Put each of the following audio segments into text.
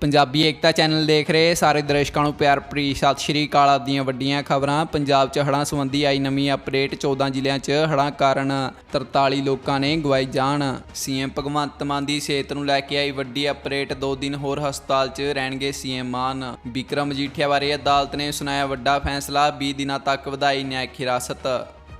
ਪੰਜਾਬੀ ਏਕਤਾ channel ਦੇਖ ਰਹੇ ਸਾਰੇ ਦਰਸ਼ਕਾਂ ਨੂੰ ਪਿਆਰ ਭਰੀ ਸਤਿ ਸ਼੍ਰੀ ਅਕਾਲ ਆਪ ਵੱਡੀਆਂ ਖਬਰਾਂ। ਪੰਜਾਬ 'ਚ ਹੜ੍ਹਾਂ ਸੰਬੰਧੀ ਆਈ ਨਵੀਂ ਅਪਡੇਟ 14 ਜ਼ਿਲ੍ਹਿਆਂ 'ਚ ਹੜ੍ਹਾਂ ਕਾਰਨ 43 ਲੋਕਾਂ ਨੇ ਗਵਾਈ ਜਾਨ। ਸੀਐਮ ਭਗਵੰਤ ਮਾਨ ਦੀ ਸਿਹਤ ਨੂੰ ਲੈ ਕੇ ਆਈ ਵੱਡੀ ਅਪਡੇਟ ਦੋ ਦਿਨ ਹੋਰ ਹਸਪਤਾਲ 'ਚ ਰਹਿਣਗੇ ਸੀਐਮ ਮਾਨ। ਵਿਕਰਮ ਮਜੀਠੀਆ ਬਾਰੇ ਅਦਾਲਤ ਨੇ ਸੁਣਾਇਆ ਵੱਡਾ ਫੈਸਲਾ 20 ਦਿਨਾਂ ਤੱਕ ਵਧਾਈ ਨਿਆਇਕ ਹਿਰਾਸਤ।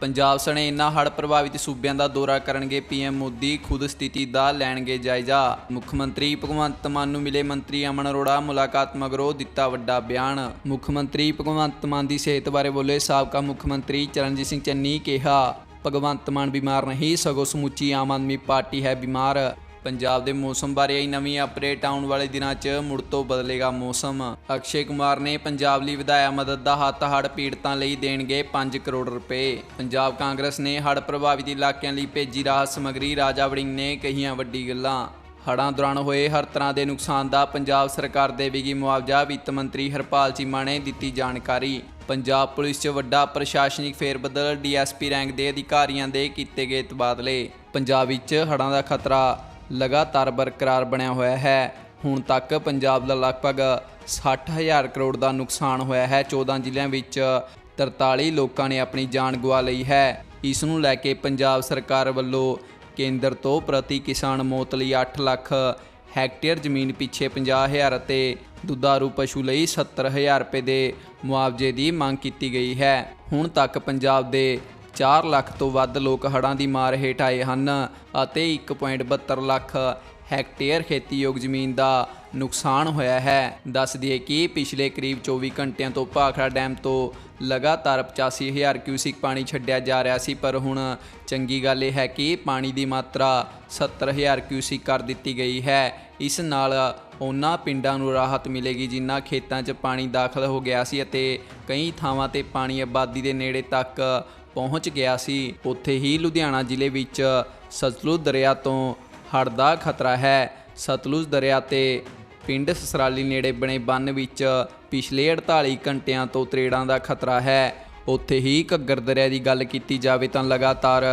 ਪੰਜਾਬ ਸਣੇ ਇਨ੍ਹਾਂ ਹੜ੍ਹ ਪ੍ਰਭਾਵਿਤ ਸੂਬਿਆਂ ਦਾ ਦੌਰਾ ਕਰਨਗੇ ਪੀਐਮ ਮੋਦੀ, ਖੁਦ ਸਥਿਤੀ ਦਾ ਲੈਣਗੇ ਜਾਇਜ਼ਾ। ਮੁੱਖ ਮੰਤਰੀ ਭਗਵੰਤ ਮਾਨ ਨੂੰ ਮਿਲੇ ਮੰਤਰੀ ਅਮਨ ਅਰੋੜਾ, ਮੁਲਾਕਾਤ ਮਗਰੋਂ ਦਿੱਤਾ ਵੱਡਾ ਬਿਆਨ। ਮੁੱਖ ਮੰਤਰੀ ਭਗਵੰਤ ਮਾਨ ਦੀ ਸਿਹਤ ਬਾਰੇ ਬੋਲੇ ਸਾਬਕਾ ਮੁੱਖ ਮੰਤਰੀ ਚਰਨਜੀਤ ਸਿੰਘ ਚੰਨੀ ਕਿਹਾ, ਭਗਵੰਤ ਮਾਨ ਬਿਮਾਰ ਨਹੀਂ, ਸਗੋਂ ਸਮੁੱਚੀ ਆਮ ਆਦਮੀ ਪਾਰਟੀ ਹੈ ਬਿਮਾਰ। ਪੰਜਾਬ ਦੇ ਮੌਸਮ ਬਾਰੇ ਆਈ ਨਵੀਂ ਅਪਡੇਟ ਆਉਣ ਵਾਲੇ ਦਿਨਾਂ 'ਚ ਮੁੜ ਤੋਂ ਬਦਲੇਗਾ ਮੌਸਮ। ਅਕਸ਼ੇ ਕੁਮਾਰ ਨੇ ਪੰਜਾਬ ਲਈ ਵਧਾਇਆ ਮਦਦ ਦਾ ਹੱਥ, ਹੜ੍ਹ ਪੀੜਤਾਂ ਲਈ ਦੇਣਗੇ 5 ਕਰੋੜ ਰੁਪਏ। ਪੰਜਾਬ ਕਾਂਗਰਸ ਨੇ ਹੜ੍ਹ ਪ੍ਰਭਾਵਿਤ ਇਲਾਕਿਆਂ ਲਈ ਭੇਜੀ ਰਾਹਤ ਸਮੱਗਰੀ, ਰਾਜਾ ਵੜਿੰਗ ਨੇ ਕਹੀਆਂ ਵੱਡੀ ਗੱਲਾਂ। ਹੜ੍ਹਾਂ ਦੌਰਾਨ ਹੋਏ ਹਰ ਤਰ੍ਹਾਂ ਦੇ ਨੁਕਸਾਨ ਦਾ ਪੰਜਾਬ ਸਰਕਾਰ ਦੇਵੇਗੀ ਮੁਆਵਜ਼ਾ, ਵਿੱਤ ਮੰਤਰੀ ਹਰਪਾਲ ਚੀਮਾ ਨੇ ਦਿੱਤੀ ਜਾਣਕਾਰੀ। ਪੰਜਾਬ ਪੁਲਿਸ 'ਚ ਵੱਡਾ ਪ੍ਰਸ਼ਾਸਨਿਕ ਫੇਰਬਦਲ ਡੀਐਸਪੀ ਰੈਂਕ ਦੇ ਅਧਿਕਾਰੀਆਂ ਦੇ ਕੀਤੇ ਗਏ ਤਬਾਦਲੇ। ਪੰਜਾਬ ਵਿੱਚ ਹੜ੍ਹਾਂ ਦਾ ਖਤਰਾ ਲਗਾਤਾਰ ਬਰਕਰਾਰ ਬਣਿਆ ਹੋਇਆ ਹੈ। ਹੁਣ ਤੱਕ ਪੰਜਾਬ ਦਾ ਲਗਭਗ 60000 ਕਰੋੜ ਦਾ ਨੁਕਸਾਨ ਹੋਇਆ ਹੈ। 14 ਜ਼ਿਲ੍ਹਿਆਂ ਵਿੱਚ 43 ਲੋਕਾਂ ਨੇ ਆਪਣੀ ਜਾਨ ਗਵਾ ਲਈ ਹੈ। ਇਸ ਨੂੰ ਲੈ ਕੇ ਪੰਜਾਬ ਸਰਕਾਰ ਵੱਲੋਂ ਕੇਂਦਰ ਤੋਂ ਪ੍ਰਤੀ ਕਿਸਾਨ ਮੌਤ ਲਈ 8 ਲੱਖ ਹੈਕਟੇਅਰ ਜ਼ਮੀਨ ਪਿੱਛੇ 50000 ਅਤੇ ਦੁਧਾਰੂ ਪਸ਼ੂ ਲਈ 70000 ਰੁਪਏ ਦੇ ਮੁਆਵਜ਼ੇ ਦੀ ਮੰਗ ਕੀਤੀ ਗਈ ਹੈ। ਹੁਣ ਤੱਕ ਪੰਜਾਬ ਦੇ 4 ਲੱਖ ਤੋਂ ਵੱਧ ਲੋਕ ਹੜ੍ਹਾਂ ਦੀ ਮਾਰ ਹੇਠ ਆਏ ਹਨ ਅਤੇ 1.72 ਲੱਖ ਹੈਕਟੇਅਰ ਖੇਤੀਯੋਗ ਜ਼ਮੀਨ ਦਾ ਨੁਕਸਾਨ ਹੋਇਆ ਹੈ। ਦੱਸ ਦਈਏ ਕਿ ਪਿਛਲੇ ਕਰੀਬ 24 ਘੰਟਿਆਂ ਤੋਂ ਭਾਖੜਾ ਡੈਮ ਤੋਂ ਲਗਾਤਾਰ 85000 ਕਿਊਸਿਕ ਪਾਣੀ ਛੱਡਿਆ ਜਾ ਰਿਹਾ ਸੀ, ਪਰ ਹੁਣ ਚੰਗੀ ਗੱਲ ਇਹ ਹੈ ਕਿ ਪਾਣੀ ਦੀ ਮਾਤਰਾ 70000 ਕਿਊਸਿਕ ਕਰ ਦਿੱਤੀ ਗਈ ਹੈ। ਇਸ ਨਾਲ ਉਹਨਾਂ ਪਿੰਡਾਂ ਨੂੰ ਰਾਹਤ ਮਿਲੇਗੀ, ਜਿਨ੍ਹਾਂ ਖੇਤਾਂ 'ਚ ਪਾਣੀ ਦਾਖਲ ਹੋ ਗਿਆ ਸੀ ਅਤੇ ਕਈ ਥਾਵਾਂ ਤੇ ਪਾਣੀ ਆਬਾਦੀ ਦੇ ਨੇੜੇ ਤੱਕ ਪਹੁੰਚ ਗਿਆ ਸੀ। ਉੱਥੇ ਹੀ ਲੁਧਿਆਣਾ ਜ਼ਿਲ੍ਹੇ ਵਿੱਚ ਸਤਲੁਜ ਦਰਿਆ ਤੋਂ ਹੜ੍ਹ ਦਾ ਖਤਰਾ ਹੈ। ਸਤਲੁਜ ਦਰਿਆ ਤੇ ਪਿੰਡ ਸਸਰਾਲੀ ਨੇੜੇ ਬਣੇ ਬੰਨ ਵਿੱਚ ਪਿਛਲੇ 48 ਘੰਟਿਆਂ ਤੋਂ ਤਰੇੜਾਂ ਦਾ ਖਤਰਾ ਹੈ। ਉੱਥੇ ਹੀ ਘੱਗਰ ਦਰਿਆ ਦੀ ਗੱਲ ਕੀਤੀ ਜਾਵੇ ਤਾਂ ਲਗਾਤਾਰ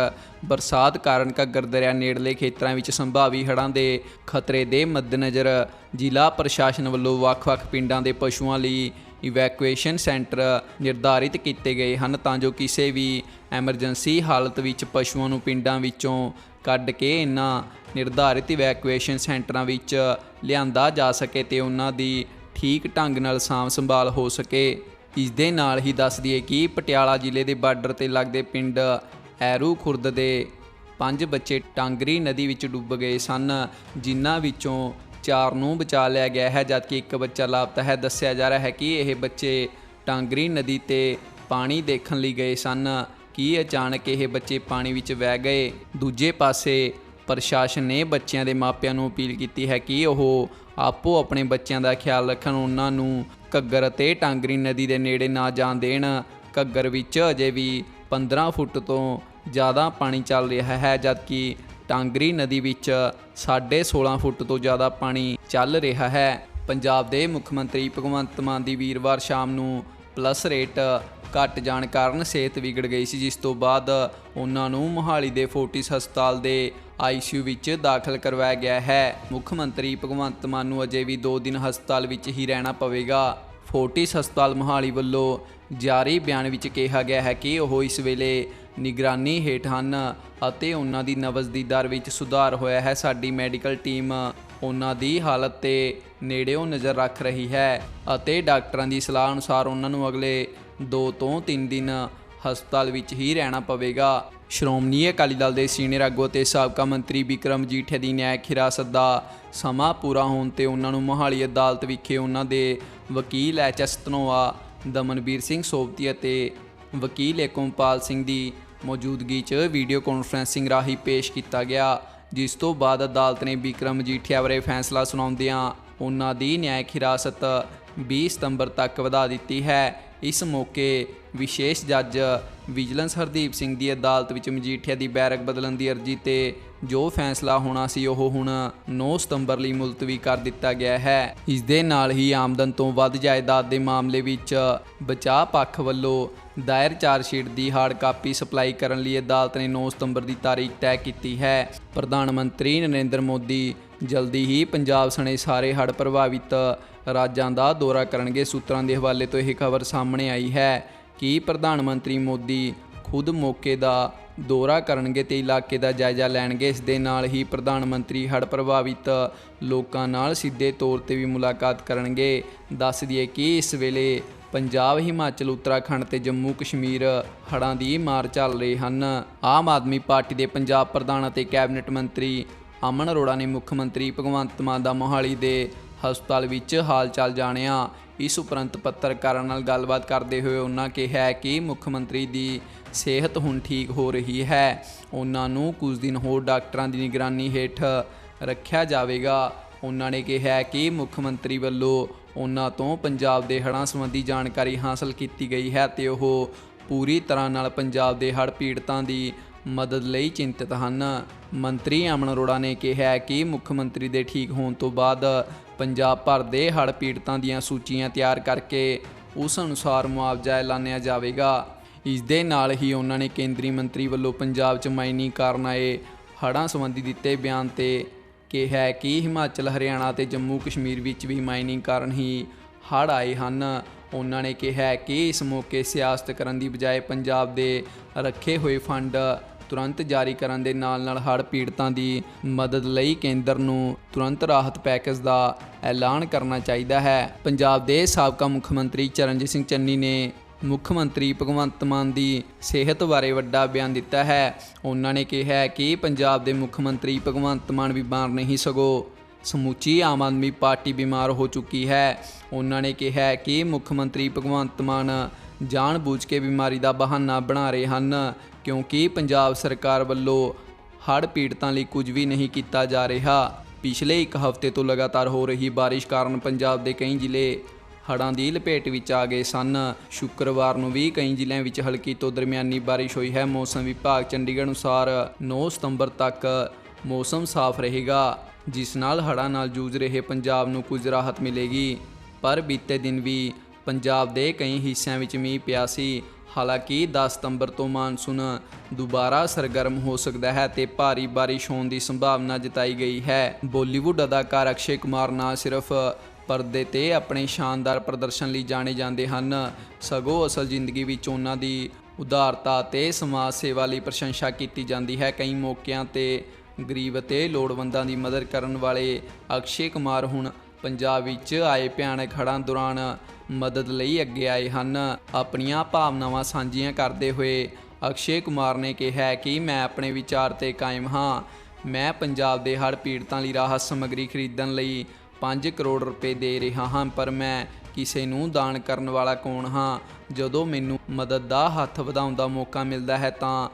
ਬਰਸਾਤ ਕਾਰਨ ਘੱਗਰ ਦਰਿਆ ਨੇੜਲੇ ਖੇਤਰਾਂ ਵਿੱਚ ਸੰਭਾਵੀ ਹੜ੍ਹਾਂ ਦੇ ਖਤਰੇ ਦੇ ਮੱਦੇਨਜ਼ਰ ਜ਼ਿਲ੍ਹਾ ਪ੍ਰਸ਼ਾਸਨ ਵੱਲੋਂ ਵੱਖ-ਵੱਖ ਪਿੰਡਾਂ ਦੇ ਪਸ਼ੂਆਂ ਲਈ ਇਵੈਕੂਏਸ਼ਨ ਸੈਂਟਰ ਨਿਰਧਾਰਿਤ ਕੀਤੇ ਗਏ ਹਨ ਤਾਂ ਜੋ ਕਿਸੇ ਵੀ ਐਮਰਜੈਂਸੀ ਹਾਲਤ ਵਿੱਚ ਪਸ਼ੂਆਂ ਨੂੰ ਪਿੰਡਾਂ ਵਿੱਚੋਂ ਕੱਢ ਕੇ ਇਹਨਾਂ ਨਿਰਧਾਰਿਤ ਇਵੈਕੂਏਸ਼ਨ ਸੈਂਟਰਾਂ ਵਿੱਚ ਲਿਆਂਦਾ ਜਾ ਸਕੇ ਤੇ ਉਹਨਾਂ ਦੀ ਠੀਕ ਢੰਗ ਨਾਲ ਸਾਂਭ ਸੰਭਾਲ ਹੋ ਸਕੇ। ਇਸ ਦੇ ਨਾਲ ਹੀ ਦੱਸ ਦਈਏ ਕਿ ਪਟਿਆਲਾ ਜ਼ਿਲ੍ਹੇ ਦੇ ਬਾਰਡਰ ਤੇ ਲੱਗਦੇ ਪਿੰਡ ਐਰੂ ਖੁਰਦ ਦੇ ਪੰਜ ਬੱਚੇ ਟਾਂਗਰੀ ਨਦੀ ਵਿੱਚ ਡੁੱਬ ਗਏ ਸਨ, ਜਿਨ੍ਹਾਂ ਵਿੱਚੋਂ ਚਾਰ ਨੂੰ ਬਚਾ ਲਿਆ ਗਿਆ ਹੈ ਜਦਕਿ ਇੱਕ ਬੱਚਾ ਲਾਪਤਾ ਹੈ। ਦੱਸਿਆ ਜਾ ਰਿਹਾ ਹੈ ਕਿ ਇਹ ਬੱਚੇ ਟਾਂਗਰੀ ਨਦੀ ਤੇ ਪਾਣੀ ਦੇਖਣ ਲਈ ਗਏ ਸਨ। ਕਿ ਅਚਾਨਕ ਇਹ ਬੱਚੇ ਪਾਣੀ ਵਿੱਚ ਵਹਿ ਗਏ? ਦੂਜੇ ਪਾਸੇ ਪ੍ਰਸ਼ਾਸਨ ਨੇ ਬੱਚਿਆਂ ਦੇ ਮਾਪਿਆਂ ਨੂੰ ਅਪੀਲ ਕੀਤੀ ਹੈ ਕਿ ਉਹ ਆਪੋ ਆਪਣੇ ਬੱਚਿਆਂ ਦਾ ਖਿਆਲ ਰੱਖਣ। ਉਹਨਾਂ ਨੂੰ ਘੱਗਰ ਅਤੇ ਟਾਂਗਰੀ ਨਦੀ ਦੇ ਨੇੜੇ ਨਾ ਜਾਣ ਦੇਣ। ਘੱਗਰ ਵਿੱਚ ਅਜੇ ਵੀ 15 ਫੁੱਟ ਤੋਂ ਜ਼ਿਆਦਾ ਪਾਣੀ ਚੱਲ ਰਿਹਾ ਹੈ ਜਦਕਿ ਟਾਂਗਰੀ ਨਦੀ ਵਿੱਚ 16.5 ਫੁੱਟ ਤੋਂ ਜ਼ਿਆਦਾ ਪਾਣੀ ਚੱਲ ਰਿਹਾ ਹੈ। ਪੰਜਾਬ ਦੇ ਮੁੱਖ ਮੰਤਰੀ ਭਗਵੰਤ ਮਾਨ ਦੀ ਵੀਰਵਾਰ ਸ਼ਾਮ ਨੂੰ ਪਲਸ ਰੇਟ ਘਟ ਜਾਣ ਕਾਰਨ ਸਿਹਤ ਵਿਗੜ ਗਈ ਸੀ, ਜਿਸ ਤੋਂ ਬਾਅਦ ਉਹਨਾਂ ਨੂੰ ਮੋਹਾਲੀ ਦੇ ਫੋਰਟਿਸ ਹਸਪਤਾਲ ਦੇ ਆਈਸੀਯੂ ਵਿੱਚ ਦਾਖਲ ਕਰਵਾਇਆ ਗਿਆ ਹੈ। ਮੁੱਖ ਮੰਤਰੀ ਭਗਵੰਤ ਮਾਨ ਨੂੰ ਅਜੇ ਵੀ 2 ਦਿਨ ਹਸਪਤਾਲ ਵਿੱਚ ਹੀ ਰਹਿਣਾ ਪਵੇਗਾ। ਫੋਰਟਿਸ ਹਸਪਤਾਲ ਮੋਹਾਲੀ ਵੱਲੋਂ ਜਾਰੀ ਬਿਆਨ ਵਿੱਚ ਕਿਹਾ ਗਿਆ ਹੈ ਕਿ ਉਹ ਇਸ ਵੇਲੇ ਨਿਗਰਾਨੀ ਹੇਠ ਹਨ ਅਤੇ ਉਹਨਾਂ ਦੀ ਨਬਜ਼ ਦੀ ਦਰ ਵਿੱਚ ਸੁਧਾਰ ਹੋਇਆ ਹੈ। ਸਾਡੀ ਮੈਡੀਕਲ ਟੀਮ ਉਹਨਾਂ ਦੀ ਹਾਲਤ ਤੇ ਨੇੜਿਓਂ ਨਜ਼ਰ ਰੱਖ ਰਹੀ ਹੈ ਅਤੇ ਡਾਕਟਰਾਂ ਦੀ ਸਲਾਹ ਅਨੁਸਾਰ ਉਹਨਾਂ ਨੂੰ ਅਗਲੇ 2 ਤੋਂ 3 ਦਿਨ ਹਸਪਤਾਲ ਵਿੱਚ ਹੀ ਰਹਿਣਾ ਪਵੇਗਾ। ਸ਼੍ਰੋਮਣੀ ਅਕਾਲੀ ਦਲ ਦੇ ਸੀਨੀਅਰ ਆਗੂ ਤੇ ਸਾਬਕਾ ਮੰਤਰੀ ਵਿਕਰਮ ਜੀਠੇ ਦੀ ਨਿਆਇਕ ਹਿਰਾਸਤ ਦਾ ਸਮਾਂ ਪੂਰਾ ਹੋਣ ਤੇ ਉਹਨਾਂ ਨੂੰ ਮੋਹਾਲੀ ਅਦਾਲਤ ਵਿਖੇ ਉਹਨਾਂ ਦੇ ਵਕੀਲ ਐਚ ਐਸ ਧਨੋਆ, ਦਮਨਵੀਰ ਸਿੰਘ ਸੋਵਤੀ ਅਤੇ ਵਕੀਲ ਏਕਮਪਾਲ ਸਿੰਘ ਦੀ ਮੌਜੂਦਗੀ 'ਚ ਵੀਡੀਓ ਕਾਨਫਰੈਂਸਿੰਗ ਰਾਹੀਂ ਪੇਸ਼ ਕੀਤਾ ਗਿਆ, ਜਿਸ ਤੋਂ ਬਾਅਦ ਅਦਾਲਤ ਨੇ ਵਿਕਰਮ ਜੀਠਿਆ ਬਾਰੇ ਫੈਸਲਾ ਸੁਣਾਉਂਦਿਆਂ ਉਹਨਾਂ ਦੀ ਨਿਆਇਕ ਹਿਰਾਸਤ 20 ਸਤੰਬਰ ਤੱਕ ਵਧਾ ਦਿੱਤੀ ਹੈ। ਇਸ ਮੌਕੇ ਵਿਸ਼ੇਸ਼ ਜੱਜ ਵਿਜੀਲੈਂਸ ਹਰਦੀਪ ਸਿੰਘ ਦੀ ਅਦਾਲਤ ਵਿੱਚ ਮਜੀਠੀਆ ਦੀ ਬੈਰਕ ਬਦਲਣ ਦੀ ਅਰਜ਼ੀ ਤੇ ਜੋ ਫੈਸਲਾ ਹੋਣਾ ਸੀ ਉਹ ਹੁਣ 9 ਸਤੰਬਰ ਲਈ ਮੁਲਤਵੀ ਕਰ ਦਿੱਤਾ ਗਿਆ ਹੈ। ਇਸ ਦੇ ਨਾਲ ਹੀ ਆਮਦਨ ਤੋਂ ਵੱਧ ਜਾਇਦਾਦ ਦੇ ਮਾਮਲੇ ਵਿੱਚ ਬਚਾਅ ਪੱਖ ਵੱਲੋਂ ਦਾਇਰ ਚਾਰਜਸ਼ੀਟ ਦੀ ਹਾਰਡ ਕਾਪੀ ਸਪਲਾਈ ਕਰਨ ਲਈ ਅਦਾਲਤ ਨੇ 9 ਸਤੰਬਰ ਦੀ ਤਾਰੀਖ ਤੈਅ ਕੀਤੀ ਹੈ। ਪ੍ਰਧਾਨ ਮੰਤਰੀ ਨਰਿੰਦਰ ਮੋਦੀ ਜਲਦੀ ਹੀ ਪੰਜਾਬ ਸਣੇ ਸਾਰੇ ਹੜ੍ਹ ਪ੍ਰਭਾਵਿਤ ਰਾਜਾਂ ਦਾ ਦੌਰਾ ਕਰਨਗੇ। ਸੂਤਰਾਂ ਦੇ ਹਵਾਲੇ ਤੋਂ ਇਹ ਖਬਰ ਸਾਹਮਣੇ ਆਈ ਹੈ ਕਿ ਪ੍ਰਧਾਨ ਮੰਤਰੀ ਮੋਦੀ ਖੁਦ ਮੌਕੇ ਦਾ ਦੌਰਾ ਕਰਨਗੇ ਤੇ ਇਲਾਕੇ ਦਾ ਜਾਇਜ਼ਾ ਲੈਣਗੇ। ਇਸ ਦੇ ਨਾਲ ਹੀ ਪ੍ਰਧਾਨ ਮੰਤਰੀ ਹੜ੍ਹ ਪ੍ਰਭਾਵਿਤ ਲੋਕਾਂ ਨਾਲ ਸਿੱਧੇ ਤੌਰ ਤੇ ਵੀ ਮੁਲਾਕਾਤ ਕਰਨਗੇ। ਦੱਸ ਦਈਏ ਕਿ ਇਸ ਵੇਲੇ ਪੰਜਾਬ, ਹਿਮਾਚਲ, ਉੱਤਰਾਖੰਡ ਤੇ ਜੰਮੂ, ਕਸ਼ਮੀਰ ਹੜ੍ਹਾਂ ਦੀ ਮਾਰ ਚੱਲ ਰਹੇ ਹਨ। ਆਮ ਆਦਮੀ ਪਾਰਟੀ ਦੇ ਪੰਜਾਬ ਪ੍ਰਧਾਨ ਅਤੇ ਕੈਬਨਿਟ ਮੰਤਰੀ ਅਮਨ ਅਰੋੜਾ ਨੇ ਮੁੱਖ ਮੰਤਰੀ ਭਗਵੰਤ ਮਾਨ ਦਾ ਮੋਹਾਲੀ ਦੇ ਹਸਪਤਾਲ ਵਿੱਚ ਹਾਲ ਚਾਲ ਜਾਣਿਆ। ਇਸ ਉਪਰੰਤ ਪੱਤਰਕਾਰਾਂ ਨਾਲ ਗੱਲਬਾਤ ਕਰਦੇ ਹੋਏ ਉਹਨਾਂ ਕਿਹਾ ਕਿ ਮੁੱਖ ਮੰਤਰੀ ਦੀ ਸਿਹਤ ਹੁਣ ਠੀਕ ਹੋ ਰਹੀ ਹੈ। ਉਹਨਾਂ ਨੂੰ ਕੁਝ ਦਿਨ ਹੋਰ ਡਾਕਟਰਾਂ ਦੀ ਨਿਗਰਾਨੀ ਹੇਠ ਰੱਖਿਆ ਜਾਵੇਗਾ। ਉਹਨਾਂ ਨੇ ਕਿਹਾ ਕਿ ਮੁੱਖ ਮੰਤਰੀ ਵੱਲੋਂ ਉਹਨਾਂ ਤੋਂ ਪੰਜਾਬ ਦੇ ਹੜ੍ਹਾਂ ਸੰਬੰਧੀ ਜਾਣਕਾਰੀ ਹਾਸਲ ਕੀਤੀ ਗਈ ਹੈ ਤੇ ਉਹ ਪੂਰੀ ਤਰ੍ਹਾਂ ਨਾਲ ਪੰਜਾਬ ਦੇ ਹੜ੍ਹ ਪੀੜਤਾਂ ਦੀ ਮਦਦ ਲਈ ਚਿੰਤਤ ਹਨ। ਮੰਤਰੀ ਅਮਨ ਅਰੋੜਾ ਨੇ ਕਿਹਾ ਕਿ ਮੁੱਖ ਮੰਤਰੀ ਦੇ ਠੀਕ ਹੋਣ ਤੋਂ ਬਾਅਦ ਪੰਜਾਬ ਭਰ ਦੇ ਹੜ੍ਹ ਪੀੜਤਾਂ ਦੀਆਂ ਸੂਚੀਆਂ ਤਿਆਰ ਕਰਕੇ ਉਸ ਅਨੁਸਾਰ ਮੁਆਵਜ਼ਾ ਐਲਾਨਿਆ ਜਾਵੇਗਾ। ਇਸ ਦੇ ਨਾਲ ਹੀ ਉਹਨਾਂ ਨੇ ਕੇਂਦਰੀ ਮੰਤਰੀ ਵੱਲੋਂ ਪੰਜਾਬ 'ਚ ਮਾਈਨਿੰਗ ਕਾਰਨ ਆਏ ਹੜ੍ਹਾਂ ਸੰਬੰਧੀ ਦਿੱਤੇ ਬਿਆਨ ਤੇ ਕਿਹਾ ਕਿ ਹਿਮਾਚਲ, ਹਰਿਆਣਾ ਤੇ ਜੰਮੂ ਕਸ਼ਮੀਰ ਵਿੱਚ ਵੀ ਮਾਈਨਿੰਗ ਕਾਰਨ ਹੀ ਹੜ੍ਹ ਆਏ ਹਨ। ਉਹਨਾਂ ਨੇ ਕਿਹਾ ਕਿ ਇਸ ਮੌਕੇ ਸਿਆਸਤ ਕਰਨ ਦੀ ਬਜਾਏ ਪੰਜਾਬ ਦੇ ਰੱਖੇ ਹੋਏ ਫੰਡ ਤੁਰੰਤ ਜਾਰੀ ਕਰਨ ਦੇ ਨਾਲ ਨਾਲ ਹੜ੍ਹ ਪੀੜਤਾਂ ਦੀ ਮਦਦ ਲਈ ਕੇਂਦਰ ਨੂੰ ਤੁਰੰਤ ਰਾਹਤ ਪੈਕੇਜ ਦਾ ਐਲਾਨ ਕਰਨਾ ਚਾਹੀਦਾ ਹੈ। ਪੰਜਾਬ ਦੇ ਸਾਬਕਾ ਮੁੱਖ ਮੰਤਰੀ ਚਰਨਜੀਤ ਸਿੰਘ ਚੰਨੀ ਨੇ ਮੁੱਖ ਮੰਤਰੀ ਭਗਵੰਤ ਮਾਨ ਦੀ ਸਿਹਤ ਬਾਰੇ ਵੱਡਾ ਬਿਆਨ ਦਿੱਤਾ ਹੈ। ਉਹਨਾਂ ਨੇ ਕਿਹਾ ਕਿ ਪੰਜਾਬ ਦੇ ਮੁੱਖ ਮੰਤਰੀ ਭਗਵੰਤ ਮਾਨ ਬਿਮਾਰ ਨਹੀਂ ਸਗੋਂ ਸਮੁੱਚੀ ਆਮ ਆਦਮੀ ਪਾਰਟੀ ਬਿਮਾਰ ਹੋ ਚੁੱਕੀ ਹੈ। ਉਹਨਾਂ ਨੇ ਕਿਹਾ ਕਿ ਮੁੱਖ ਮੰਤਰੀ ਭਗਵੰਤ ਮਾਨ ਜਾਣਬੁੱਝ ਕੇ ਬਿਮਾਰੀ ਦਾ ਬਹਾਨਾ ਬਣਾ ਰਹੇ ਹਨ। ਕਿਉਂਕਿ ਪੰਜਾਬ ਸਰਕਾਰ ਵੱਲੋਂ ਹੜ੍ਹ ਪੀੜਤਾਂ ਲਈ ਕੁਝ ਵੀ ਨਹੀਂ ਕੀਤਾ ਜਾ ਰਿਹਾ। ਪਿਛਲੇ ਇੱਕ ਹਫ਼ਤੇ ਤੋਂ ਲਗਾਤਾਰ ਹੋ ਰਹੀ ਬਾਰਿਸ਼ ਕਾਰਨ ਪੰਜਾਬ ਦੇ ਕਈ ਜ਼ਿਲ੍ਹੇ ਹੜ੍ਹਾਂ ਦੀ ਲਪੇਟ ਵਿੱਚ ਆ ਗਏ ਸਨ। ਸ਼ੁੱਕਰਵਾਰ ਨੂੰ ਵੀ ਕਈ ਜ਼ਿਲ੍ਹਿਆਂ ਵਿੱਚ ਹਲਕੀ ਤੋਂ ਦਰਮਿਆਨੀ ਬਾਰਿਸ਼ ਹੋਈ ਹੈ। ਮੌਸਮ ਵਿਭਾਗ ਚੰਡੀਗੜ੍ਹ ਅਨੁਸਾਰ 9 ਸਤੰਬਰ ਤੱਕ ਮੌਸਮ ਸਾਫ਼ ਰਹੇਗਾ, ਜਿਸ ਨਾਲ ਹੜ੍ਹਾਂ ਨਾਲ ਜੂਝ ਰਹੇ ਪੰਜਾਬ ਨੂੰ ਕੁਝ ਰਾਹਤ ਮਿਲੇਗੀ। ਪਰ ਬੀਤੇ ਦਿਨ ਵੀ ਪੰਜਾਬ ਦੇ ਕਈ ਹਿੱਸਿਆਂ ਵਿੱਚ ਮੀਂਹ ਪਿਆ ਸੀ। ਹਾਲਾਂਕਿ 10 ਸਤੰਬਰ ਤੋਂ ਮਾਨਸੂਨ ਦੁਬਾਰਾ ਸਰਗਰਮ ਹੋ ਸਕਦਾ ਹੈ ਤੇ ਭਾਰੀ ਬਾਰਿਸ਼ ਹੋਣ ਦੀ ਸੰਭਾਵਨਾ ਜਤਾਈ ਗਈ ਹੈ। ਬਾਲੀਵੁੱਡ ਅਦਾਕਾਰ ਅਕਸ਼ੇ ਕੁਮਾਰ ਨਾ ਸਿਰਫ ਪਰਦੇ ਤੇ ਆਪਣੇ ਸ਼ਾਨਦਾਰ ਪ੍ਰਦਰਸ਼ਨ ਲਈ ਜਾਣੇ ਜਾਂਦੇ ਹਨ, ਸਗੋਂ ਅਸਲ ਜ਼ਿੰਦਗੀ ਵਿੱਚ ਉਹਨਾਂ ਦੀ ਉਦਾਰਤਾ ਤੇ ਸਮਾਜ ਸੇਵਾ ਲਈ ਪ੍ਰਸ਼ੰਸਾ ਕੀਤੀ ਜਾਂਦੀ ਹੈ। ਕਈ ਮੌਕਿਆਂ ਤੇ ਗਰੀਬ ਅਤੇ ਲੋੜਵੰਦਾਂ ਦੀ ਮਦਦ ਕਰਨ ਵਾਲੇ ਅਕਸ਼ੇ ਕੁਮਾਰ ਹੁਣ ਪੰਜਾਬ ਵਿੱਚ ਆਏ ਭਿਆਨਕ ਹੜ੍ਹਾਂ ਦੌਰਾਨ ਮਦਦ ਲਈ ਅੱਗੇ ਆਏ ਹਨ। ਆਪਣੀਆਂ ਭਾਵਨਾਵਾਂ ਸਾਂਝੀਆਂ ਕਰਦੇ ਹੋਏ ਅਕਸ਼ੇ ਕੁਮਾਰ ਨੇ ਕਿਹਾ ਕਿ ਮੈਂ ਆਪਣੇ ਵਿਚਾਰ ਤੇ ਕਾਇਮ ਹਾਂ। ਮੈਂ ਪੰਜਾਬ ਦੇ ਹੜ੍ਹ ਪੀੜਤਾਂ ਲਈ ਰਾਹਤ ਸਮੱਗਰੀ ਖਰੀਦਣ ਲਈ 5 ਕਰੋੜ ਰੁਪਏ ਦੇ ਰਿਹਾ ਹਾਂ, ਪਰ ਮੈਂ ਕਿਸੇ ਨੂੰ ਦਾਨ ਕਰਨ ਵਾਲਾ ਕੌਣ ਹਾਂ? ਜਦੋਂ ਮੈਨੂੰ ਮਦਦ ਦਾ ਹੱਥ ਵਧਾਉਣ ਦਾ ਮੌਕਾ ਮਿਲਦਾ ਹੈ ਤਾਂ